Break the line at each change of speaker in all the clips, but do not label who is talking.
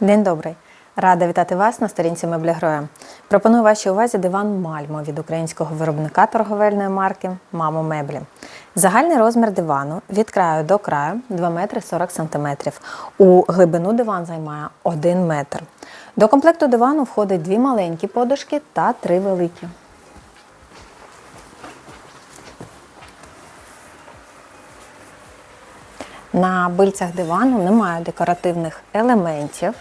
День добрий! Рада вітати вас на сторінці Мебля Гроя. Пропоную вашій увазі диван Мальмо від українського виробника торговельної марки Мамо Меблі. Загальний розмір дивану від краю до краю 2 метри 40 сантиметрів. У глибину диван займає 1 метр. До комплекту дивану входить дві маленькі подушки та три великі. На бильцях дивану немає декоративних елементів.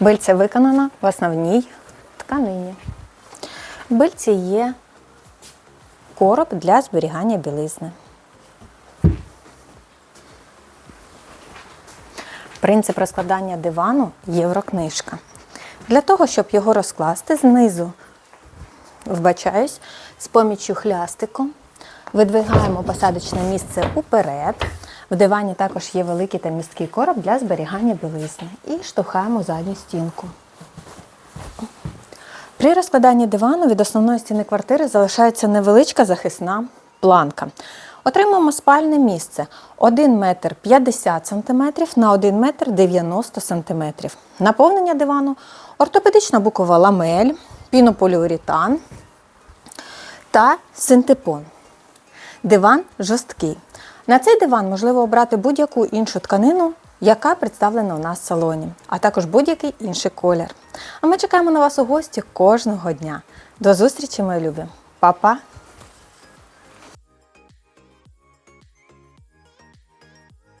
Бильця виконана в основній тканині. В бильці є короб для зберігання білизни. Принцип розкладання дивану єврокнижка. Для того, щоб його розкласти знизу, вбачаюсь, з поміччю хлястику видвигаємо посадочне місце уперед. В дивані також є великий та місткий короб для зберігання білизни. І штовхаємо задню стінку. При розкладанні дивану від основної стіни квартири залишається невеличка захисна планка. Отримуємо спальне місце 1 метр 50 см на 1 метр 90 см. Наповнення дивану ортопедична букова ламель, пінополіуретан та синтепон. Диван жорсткий. На цей диван можливо обрати будь-яку іншу тканину, яка представлена у нас в салоні, а також будь-який інший колір. А ми чекаємо на вас у гості кожного дня. До зустрічі, мої любі! Па-па!